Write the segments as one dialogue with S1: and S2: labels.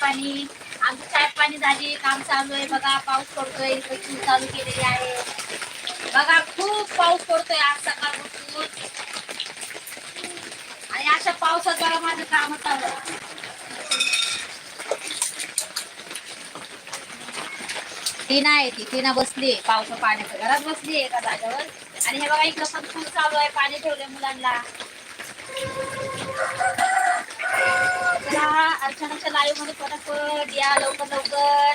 S1: पाणी आमची चाय पाणी झाली काम चालू आहे बघा पाऊस पडतोय चालू केलेली आहे. बघा खूप पाऊस पडतोय आज सकाळपासून. आणि अशा पावसात बघा माझं काम चालू टीना आहे ती टीना बसली पावसा पाण्याच्या घरात बसली आहे एका जागेवर. आणि हे बघा इकडं पण फुल चालू आहे पाणी ठेवलंय मुलांना. चला अर्चनाच्या लाईव्हमध्ये पटापट या लवकर लवकर.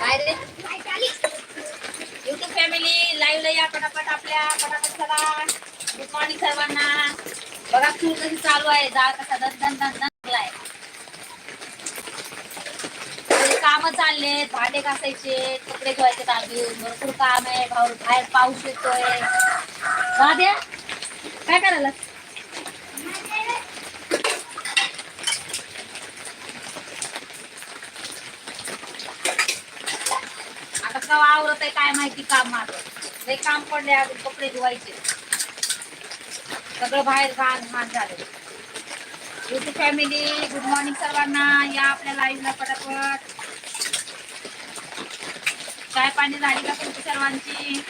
S1: काय रे? युट्यूब फॅमिली लाईव्हला या पटापट आपल्या पटापट चला. गुड मॉर्निंग सर्वांना. बघा खूप कशी चालू आहे. जा कसा दन दन दन दन लागलाय काम चालले भांडे घासायचे कपडे धुवायचे अजून भरपूर काम आहे बाहेर बाहेर पाऊस येतोय. राध्या काय करायला आता कवा आवरत आहे काय माहिती काम माझं. लय काम पडले अजून कपडे धुवायचे. सगळं बाहेर घाण घाण झालं युट्यूब फॅमिली गुड मॉर्निंग सर्वांना. या आपल्या लाईव्हला पटापट. पाणी झाली का तुमची सर्वांची?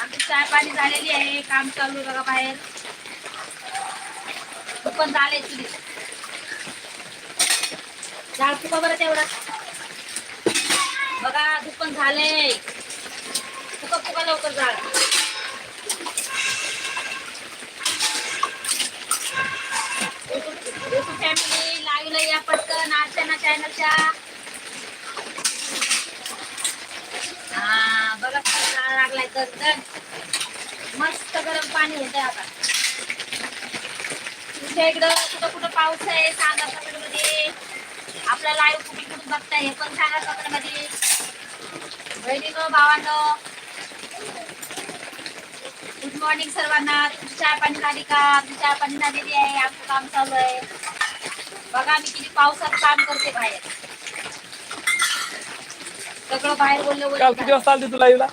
S1: आमची चाय पाणी झालेली आहे काम चालू आहे बघा बाहेर. तू पण झाले तुझी. झाड फुका बरं तेवढा. बघा दुपण झाले. फुका फुका लवकर झाड. फॅमिली लाईव्हला या पटकन अर्चना चॅनलच्या हा बघा कसा मस्त गरम पाणी होतंय आता. तुमच्या इकडं कुठं कुठं पाऊस आहे सांगा कमेंटमध्ये आपला लाईव्ह कुठे कुठून बघताय हे पण सांगा कमेंटमध्ये बहिणीनो भावांनो. गुड मॉर्निंग सर्वांना. तुमची चहा पाणी झाली का? आमची चहा पाणी झालेली आहे. आमचं काम चालू आहे. बघा मी किती पावसात काम करते बाहेर. सगळं बाहेर बोललं
S2: काल किती वाजता